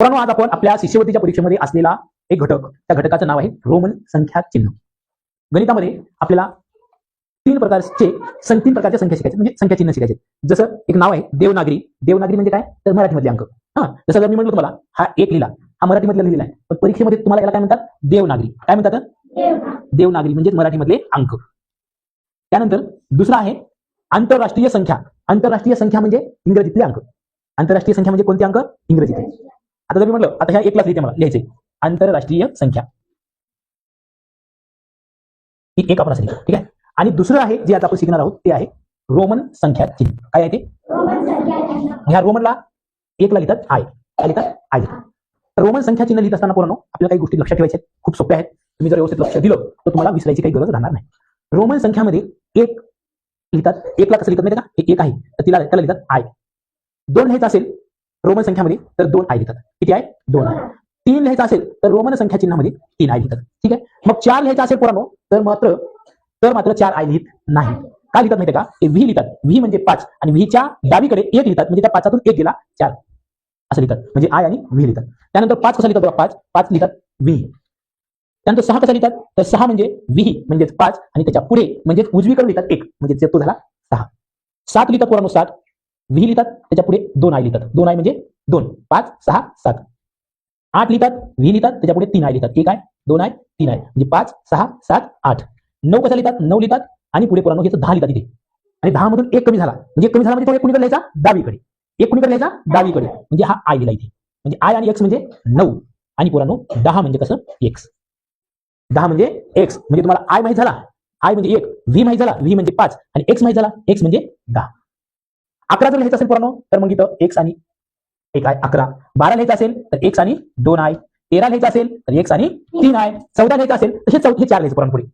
मित्रांनो आज आपण आपल्या शिष्यवृत्तीच्या परीक्षेमध्ये असलेला एक घटक त्या घटकाचं नाव आहे रोमन संख्या चिन्ह. गणितामध्ये आपल्याला तीन प्रकारचे तीन प्रकारच्या संख्या शिकायचे म्हणजे संख्या चिन्ह शिकायचे. जसं एक नाव आहे देवनागरी. देवनागरी म्हणजे काय? तर मराठीमधले अंक. हा जसं जर मी म्हटलं तुम्हाला हा एक लिहिला. हा मराठीमधला लिहिला आहे. पण परीक्षेमध्ये तुम्हाला याला काय म्हणतात? देवनागरी. काय म्हणतात? देवनागरी. म्हणजे मराठीमधले अंक. त्यानंतर दुसरा आहे आंतरराष्ट्रीय संख्या. आंतरराष्ट्रीय संख्या म्हणजे इंग्रजीतले अंक. आंतरराष्ट्रीय संख्या म्हणजे कोणते अंक? इंग्रजीतले. आता जर मी म्हटलं आता ह्या एक क्लास लिहिते मला लिहायचे. आंतरराष्ट्रीय संख्या. ही एक आपण असेल ठीक आहे? आणि दुसरं आहे जे आता आपण शिकणार आहोत ते आहे रोमन संख्या चिन्ह. काय आहे ते? ह्या रोमनला एकला लिहितात आय. काय लिहितात? आय लिहितात. रोमन संख्या चिन्ह लिहित असताना पोरांनो आपल्याला काही गोष्टी लक्षात ठेवायच्या आहेत. खूप सोप्या आहेत. तुम्ही जर व्यवस्थित लक्ष दिलं तर तुम्हाला विसरायची काही गरज राहणार नाही. रोमन संख्यामध्ये एक लिहितात. एकला कसं लिहितात माहिती का? हे एक आहे. तर तिला त्याला लिहितात आय. दोन लिहायचं असेल रोमन संख्यामध्ये तर दोन आय लिहितात किती आहे? दोन आहे. तीन लिहायचं असेल तर रोमन संख्या चिन्हामध्ये तीन आय लिहितात ठीक आहे? मग चार लिहायचं असेल पोरांनो तर मात्र तर मात्र चार आय लिहित नाही. काय लिहितात माहिती का? ते व्ही लिहितात. व्ही म्हणजे पाच आणि व्हीच्या डावीकडे एक लिहितात. म्हणजे त्या पाचातून एक गेला चार. असं लिहितात. म्हणजे आय आणि व्ही लिहितात. त्यानंतर पाच कसं लिहितात पाच. पाच लिहितात व्ही. त्यानंतर सहा कसं लिहितात? तर सहा म्हणजे व्ही म्हणजेच पाच. आणि त्याच्या पुढे म्हणजे उजवीकडे लिहितात एक. म्हणजे तो झाला सहा. सात लिहितात पोरांनो सात. व्ही लिहितात त्याच्या पुढे दोन आय लिहितात. दोन आय म्हणजे दोन. पाच सहा सात. आठ लिहितात व्ही लिहितात त्याच्या पुढे तीन आय लिहितात. एक आय दोन आहे तीन आहे. म्हणजे पाच सहा सात आठ. नऊ कसा लिहितात? नऊ लिहितात आणि पुढे पुराणो घेतात दहा लिहितात इथे. आणि दहा मधून एक कमी झाला. म्हणजे एक कमी झाला म्हणजे एक कुणीकडे लिहायचा? डावीकडे. एक कुणीकडे लिहायचा? डावीकडे. म्हणजे हा आय लिहिला इथे. म्हणजे आय आणि एक्स म्हणजे नऊ. आणि पुराणो दहा म्हणजे कसं? एक्स. दहा म्हणजे एक्स. म्हणजे तुम्हाला आय माहीत झाला. आय म्हणजे एक. व्ही माहीत झाला. व्ही म्हणजे पाच. आणि एक्स माहीत झाला. एक्स म्हणजे दहा. अकरा जर लिहायचं असेल पुराणो तर मग इथं एक्स आणि एक आहे अकरा. बारा लिहायचं असेल तर एक्स आणि दोन आहे. तेरा लिहायचं असेल तर एक्स आणि तीन आहे. चौदा लिहायचं असेल तर हे हे चार लिहायचं पुराण पुढे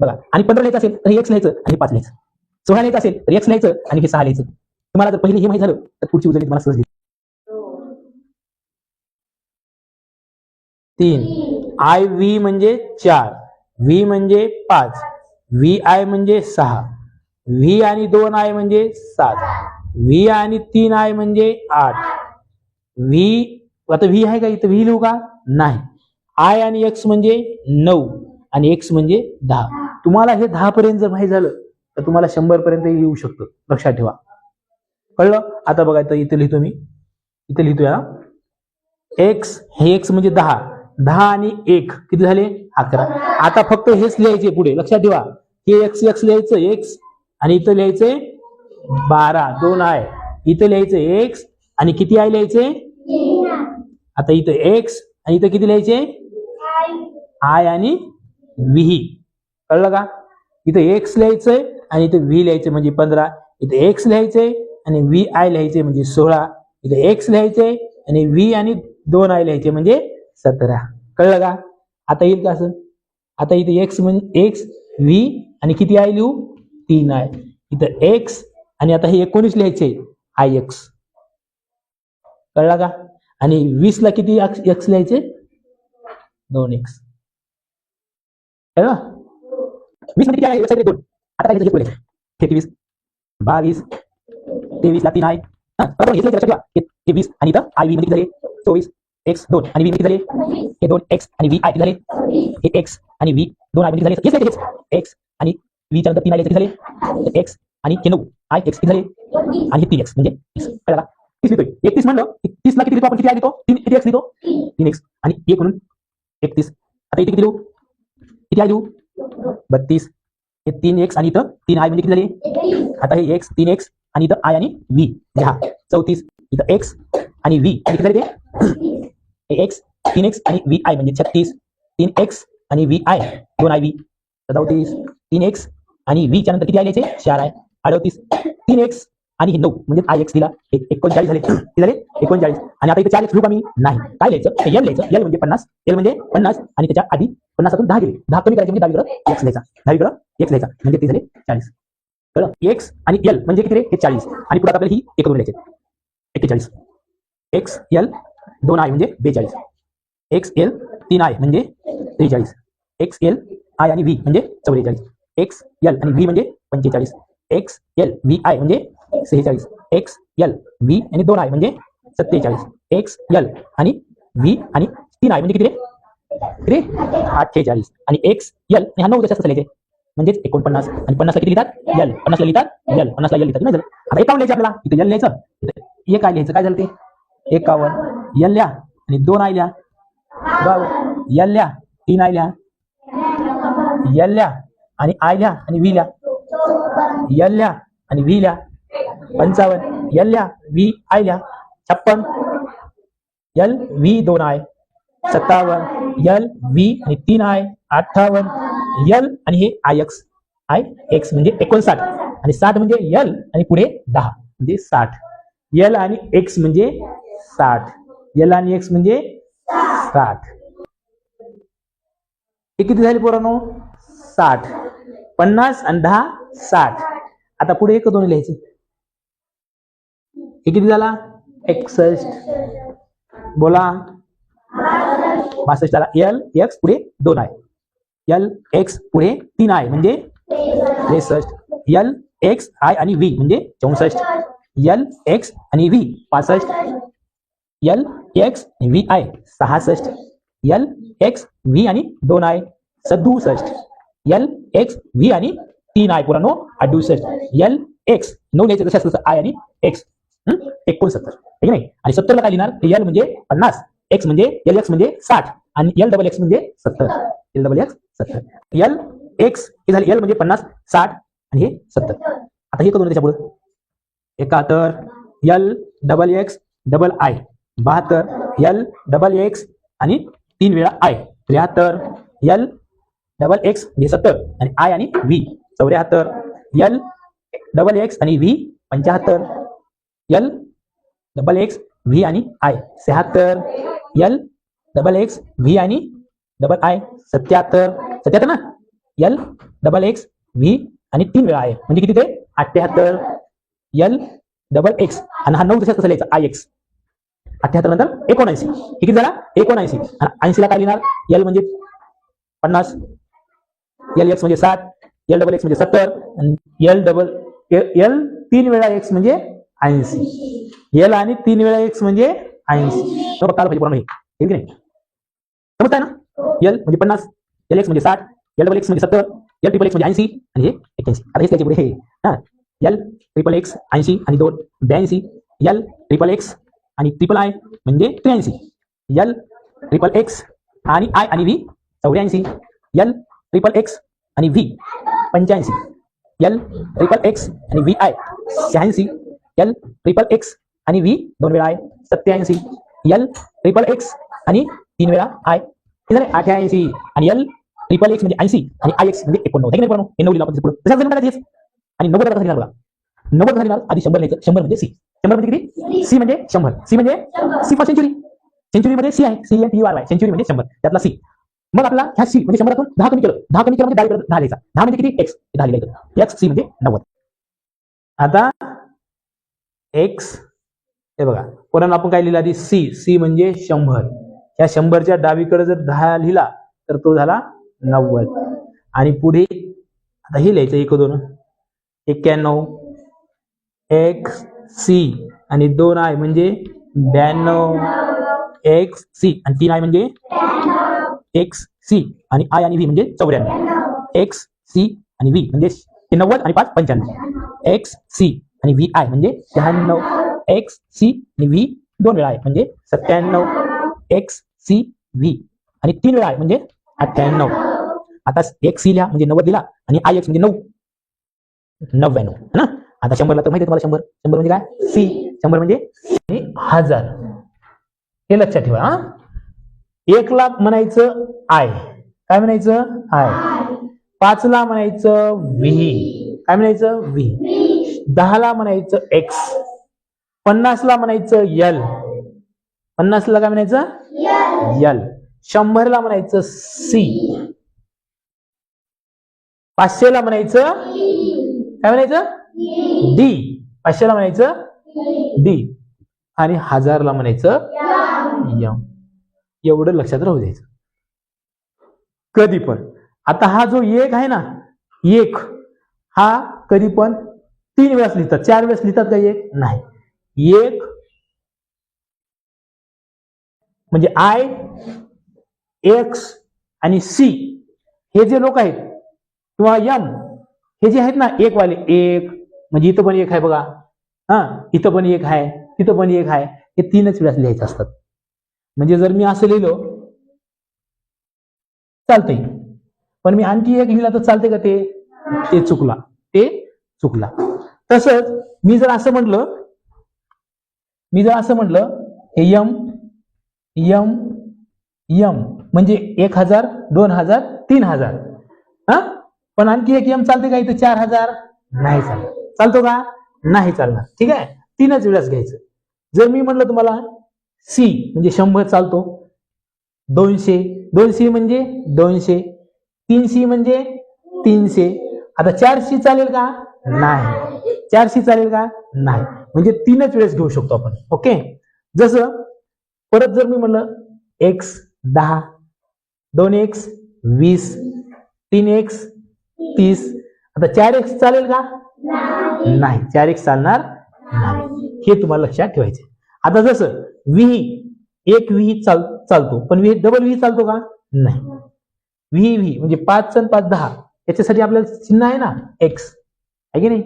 बघा आणि पंधरा लिहायचं असेल तर हे एक्स लिहायचं आणि पाच लिहायचं. सोळा लिहायचं असेल तर एक्स लिहायचं आणि हे सहा लिहायचं. तुम्हाला जर पहिले हे माहीत झालं तर पुढची उजळी तुम्हाला सहज तीन. आय व्ही म्हणजे चार. व्ही म्हणजे पाच. व्ही आय म्हणजे सहा. व्ही आणि दोन आय म्हणजे सात. व्ही आणि तीन आय म्हणजे आठ. व्ही आता व्ही आहे का इथं? व्ही लिहू का? नाही. आय आणि एक्स म्हणजे नऊ आणि एक्स म्हणजे दहा. तुम्हाला हे दहा पर्यंत जर माहीत झालं तर तुम्हाला शंभर पर्यंत येऊ शकतं. लक्षात ठेवा. कळलं? आता बघा इथं इथे लिहितो मी. इथे लिहितो या. एक्स हे एक्स म्हणजे दहा. दहा आणि एक. किती झाले? अकरा. आता फक्त हेच लिहायचे पुढे. लक्षात ठेवा. हे एक्स एक्स लिहायचं. एक्स आणि इथं लिहायचंय बारा दोन आय. इथं लिहायचं एक्स आणि किती आय लिहायचे? आता इथं एक्स आणि इथं किती लिहायचे? आय आणि व्ही. कळलं का? इथं एक्स लिहायचंय आणि इथं व्ही लिहायचं म्हणजे पंधरा. इथं एक्स लिहायचंय आणि व्ही आय लिहायचे म्हणजे सोळा. इथं एक्स लिहायचंय आणि व्ही आणि दोन आय लिहायचे म्हणजे सतरा. कळलं का? आता येईल का असं? आता इथे एक्स म्हणजे एक्स व्ही आणि किती आय लिहू? तीन आय. इथं एक्स आणि आता हे एकोणीस लिहायचे आय एक्स. कळला का? आणि वीस ला किती एक्स लिहायचे? दोन एक्स. कळलं? वीस आहे? दोन. आता काय एकवीस बावीस. तेवीस ला तीन आहे. वीस आणि इथं आय व्ही किती झाले? चोवीस. एक्स दोन. आणि व्ही किती झाले? हे दोन एक्स आणि व्ही आय झाले? हे एक्स आणि व्ही दोन आय झाले? एक्स. आणि व्ही नंतर तीन आय झाले? एक्स आणि हे नऊ. आय एक्स किती झाले. आणि तीन एक्स म्हणजे तीस कळला तीस लिहितोय. एकतीस म्हणलं तीस ला किती लिहितो आपण? किती लिहितो? तीन. किती एक्स लिहितो? तीन एक्स आणि एक म्हणून एकतीस. आता इथे किती लिहू? किती आय लिहू? बत्तीस. हे तीन एक्स आणि इथं तीन आय म्हणजे किती झाले? आता हे एक्स तीन एक्स आणि इथं आय आणि व्ही म्हणजे दहा चौतीस. इथं एक्स आणि व्ही आणि किती झाले ते? एक्स तीन एक्स आणि व्ही आय म्हणजे छत्तीस. तीन एक्स आणि व्ही आय दोन आय व्ही चौतीस. तीन एक्स आणि व्हीच्या नंतर किती आय लिहायचे? चार आहे अडतीस तीन एक्स आणि हे नऊ म्हणजे आय एक्स दिला एकोणचाळीस झाले. किती झाले? एकोणचाळीस. आणि आता इथे चार एक्स लिहू आम्ही नाही. काय लिहायचं? एल लिहायचं. एल म्हणजे पन्नास एल म्हणजे पन्नास आणि त्याच्या आधी पन्नासातून दहा गेले. दहा कमी करायचे म्हणजे दहावीकडं एक्स लिहायचा. दहावीकडं एक्स लिहायचा. म्हणजे ते झाले? चाळीस. कळलं? एक्स आणि एल म्हणजे किती रे? हे चाळीस. आणि पुढे आपल्याला ही एक दोन लिहायचे एक्केचाळीस. एक्स एल दोन आय म्हणजे बेचाळीस. एक्स एल तीन आय म्हणजे त्रेचाळीस. एक्स एल आय आणि व्ही म्हणजे चौवेचाळीस. एक्स एल आणि व्ही म्हणजे पंचेचाळीस. एक्स एल व्ही आय म्हणजे सेहेचाळीस. एक्स एल व्ही आणि दोन आय म्हणजे सत्तेचाळीस. एक्स एल आणि व्ही आणि तीन आहे म्हणजे किती रे? किती अठ्ठेचाळीस. आणि एक्स एल आणि हा नऊ जशाच लिहायचे. म्हणजेच एकोणपन्नास. आणि पन्नासला किती लिहितात? यल पन्नासला लिहितात? यल पन्नासला यल लिहितात. नाही झालं आता एकावन्न लिहायचं आपल्याला? इथे यल लिहायचं. एक आय लिहायचं? काय झालं ते? एकावन्न. यल लिहा. आणि दोन आय लिहा. बावन्न यल लिहा. तीन आय लिहा. यल लिहा. आणि आय लिहा. आणि व्ही लिहा. यल लिहा आणि व्ही लिहा पंचावन्न. यल लिहा व्ही आय लिहा छप्पन. यल व्ही दोन आय. सत्तावन्न. यल व्ही आणि तीन आय. अठ्ठावन्न. यल आणि हे आय एक्स. आय एक्स म्हणजे एकोणसाठ. आणि साठ म्हणजे यल आणि पुढे दहा. म्हणजे साठ. यल आणि एक्स म्हणजे साठ. यल आणि एक्स म्हणजे साठ. हे किती झाले पोरांनो? साठ. पन्नास आणि दहा साठ. आता पुढे एक दोन लिहायचे. हे किती झाला? एकसष्ट. बोला. बासष्ट झाला. एल एक्स पुढे दोन आहे. एल एक्स पुढे तीन आहे. म्हणजे त्रेसष्ट. एल एक्स आय आणि व्ही म्हणजे चौसष्ट. एल एक्स आणि व्ही पासष्ट. एल एक्स व्ही आय सहासष्ट. एल एक्स व्ही आणि दोन आहे सदुसष्ट. एल एक्स व्ही आणि तीन आहे पुरानो अडुसष्ट एल एक्स नऊ लिहायचं जसं असतं आय आणि एक्स एकोणसत्तर. ठीक नाही? आणि सत्तरला काय लिहिणार? एल म्हणजे पन्नास. एक्स म्हणजे एल एक्स म्हणजे साठ. आणि एल डबल एक्स म्हणजे सत्तर. एल डबल एक्स सत्तर. एल एक्स हे झाले एल म्हणजे पन्नास साठ आणि हे सत्तर. आता हे करून त्याच्यापुढे. एकाहत्तर. L double X double I बहात्तर. एल डबल एक्स आणि तीन वेळा आय त्र्याहत्तर. एल डबल एक्स म्हणजे सत्तर. आणि आय आणि व्ही चौऱ्याहत्तर. एल डबल एक्स आणि व्ही पंच्याहत्तर. एल डबल एक्स व्ही आणि आय शहात्तर. एल डबल एक्स व्ही आणि डबल आय सत्याहत्तर. सत्याहत्तर ना? एल डबल एक्स व्ही आणि तीन वेळा आहे म्हणजे किती ते? अठ्ठ्याहत्तर. एल डबल एक्स आणि हा नऊ दिवसात कसं लिहायचा आय एक्स अठ्ठ्याहत्तर नंतर एकोणऐंशी. हे किती झाला? एकोणऐंशी. आणि ऐंशीला काय लिहिणार? एल म्हणजे पन्नास. एल एक्स म्हणजे सात. एल डबल एक्स म्हणजे सत्तर एल डबल एल तीन वेळा एक्स म्हणजे ऐंशी. एल आणि तीन वेळा एक्स म्हणजे ऐंशी. बघता आलं पाहिजे पूर्ण हे की नाही? समजताय ना? एल म्हणजे पन्नास एल एक्स म्हणजे साठ एल डबल एक्स म्हणजे सत्तर एल ट्रिपल एक्स म्हणजे ऐंशी आणि हे एक्क्याऐंशी. आता हेच त्याच्या पुढे हे हा. एल ट्रिपल एक्स ऐंशी आणि दोन ब्याऐंशी. एल ट्रिपल एक्स आणि ट्रिपल आय म्हणजे त्र्याऐंशी. एल ट्रिपल एक्स आणि आय आणि व्ही चौऱ्याऐंशी. एल ट्रिपल एक्स आणि व्ही पंच्याऐंशी. एल ट्रिपल एक्स आणि व्ही आय शहाऐंशी. एल ट्रिपल एक्स आणि व्ही दोन वेळा आय सत्याऐंशी. एल ट्रिपल एक्स आणि तीन वेळा आय हे झाले? अठ्याऐंशी आणि एल ट्रिपल एक्स म्हणजे ऐंशी आणि आय एक्स म्हणजे एकोणनव्वद. हे की हे नऊ लिहिलं आपण पुढे. तसं जन्म आणि नव्वद कसा लिहिला बघा? नव्वद कसा लिहिला आधी शंभर लिहायचं. शंभर म्हणजे सी शंभर म्हणजे किती? सी म्हणजे शंभर. सी म्हणजे सी फॉर सेंचुरी सेंचुरी मध्ये सी आहे. C N T R Y century म्हणजे शंभर. त्यातला सी मग आपला ह्या सी म्हणजे शंभरातून दहा कमी केलं. दहा कमी केलं म्हणजे दहा दहा लिहायचा दहा म्हणजे किती? एक्स दहा लिहायचं एक्स सी म्हणजे नव्वद. आता एक्स हे बघा. पुन्हा आपण काय लिहिलं आधी? सी सी म्हणजे शंभर. या शंभरच्या डावीकडे जर दहा लिहिला तर तो झाला नव्वद. आणि पुढे आता हे लिहायचं एक दोन. एक्क्याण्णव. एक्स सी आणि दोन आय म्हणजे ब्याण्णव. एक्स सी आणि तीन आय म्हणजे एक्स सी आणि आय आणि व्ही म्हणजे चौऱ्याण्णव. एक्स सी आणि व्ही म्हणजे नव्वद आणि पाच पंच्याण्णव. एक्स सी आणि व्ही आय म्हणजे शहाण्णव. एक्स सी आणि व्ही दोन वेळा आहे म्हणजे सत्त्याण्णव. एक्स सी व्ही आणि तीन वेळा आहे म्हणजे अठ्ठ्याण्णव. आता एक्स सी लिहा म्हणजे नव्वद दिला आणि आय एक्स म्हणजे नऊ. नव्याण्णव है ना? आता शंभरला तर माहिती आहे तुम्हाला शंभर. शंभर म्हणजे काय? सी शंभर म्हणजे हजार. हे लक्षात ठेवा हा? एक ला म्हणायचं आय. काय म्हणायचं? आय. पाच ला म्हणायचं व्ही. काय म्हणायचं? व्ही. दहा ला म्हणायचं एक्स. पन्नास ला म्हणायचं यल. पन्नास ला काय म्हणायचं? यल. शंभर ला म्हणायचं सी. पाचशे ला म्हणायचं? काय म्हणायचं? डी. पाचशेला म्हणायचं? डी. आणि हजारला म्हणायचं? यम. एवढं लक्षात राहू द्यायचं. कधी पण. आता हा जो एक आहे ना एक हा कधी पण तीन वेळेस लिहितात. चार वेळेस लिहितात का एक? नाही. एक म्हणजे आय एक्स आणि सी हे जे लोक आहेत किंवा यम हे जे आहेत ना एक वाले एक म्हणजे इथं पण एक आहे बघा. हा इथं पण एक आहे तिथं पण एक आहे. हे तीनच वेळास लिहायचे असतात. म्हणजे जर मी असं लिहिलो चालतंय. पण मी आणखी एक लिहिला तर चालते का ते? ते चुकला. ते चुकला. तसंच मी जर असं म्हटलं मी जर असं म्हटलं हे यम यम यम म्हणजे एक हजार दोन हजार तीन हजार. हा? पण आणखी एक यम चालते का इथं? चार हजार? नाही चालत. चालतो का? नाही चालणार. ठीक आहे? तीनच वेळाच घ्यायचं. जर मी म्हटलं तुम्हाला सी म्हणजे शंभर चालतो. दोनशे. दोनशे म्हणजे दोनशे. तीनशे म्हणजे तीनशे. आता चारशे चालेल का? नाही. चारशे चालेल का? नाही. म्हणजे तीनच वेळेस घेऊ शकतो आपण. ओके जसं परत जर मी म्हणलं एक्स दहा दोन एक्स वीस तीन एक्स तीस. आता चार एक्स चालेल का? नाही. चार एक्स चालणार नाही. हे तुम्हाला लक्षात ठेवायचे आता जसं विही. एक विही चाल चालतो. पण विही डबल विही चालतो का? नाही. विही विही. म्हणजे पाच आणि पाच दहा. याच्यासाठी आपल्याला चिन्ह आहे ना? एक्स आहे की नाही?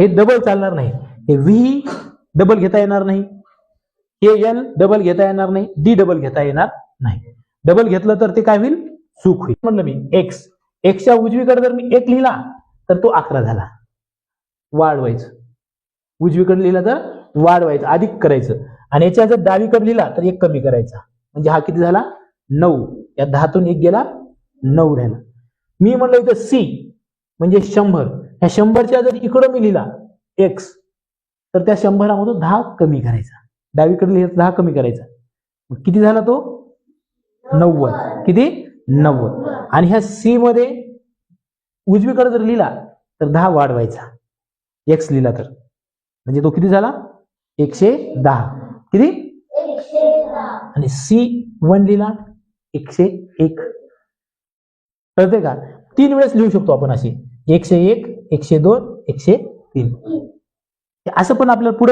हे डबल चालणार नाही. हे व्ही डबल घेता येणार नाही. हे एन डबल घेता येणार नाही. डी डबल घेता येणार नाही. डबल घेतलं तर ते काय होईल? चूक होईल. म्हणलं मी एक्स एक्सच्या उजवीकडे जर मी एक लिहिला तर तो अकरा झाला. वाढवायचं. उजवीकडे लिहिला तर वाढवायचं. अधिक करायचं. आणि याच्या जर डावीकडे लिहिला तर एक कमी करायचा. म्हणजे हा किती झाला? नऊ. या दहातून एक गेला नऊ राहिला. मी म्हणलं इथं सी म्हणजे शंभर. ह्या शंभरच्या जर इकडं मी लिहिला एक्स तर त्या शंभरामधून दहा कमी करायचा. डावीकडे लिहिला दहा कमी करायचा. मग किती झाला तो? नव्वद. किती? नव्वद. आणि ह्या सी मध्ये उजवीकडे जर लिहिला तर दहा वाढवायचा. एक्स लिहिला तर. म्हणजे तो किती झाला? एकशे दहा. किती? आणि सी वन लिहिला एकशे एक. कळते का? तीन वेळेस लिहू शकतो आपण अशी. एकशे एक एकशे दोन एकशे तीन. असं पण आपल्याला पुढे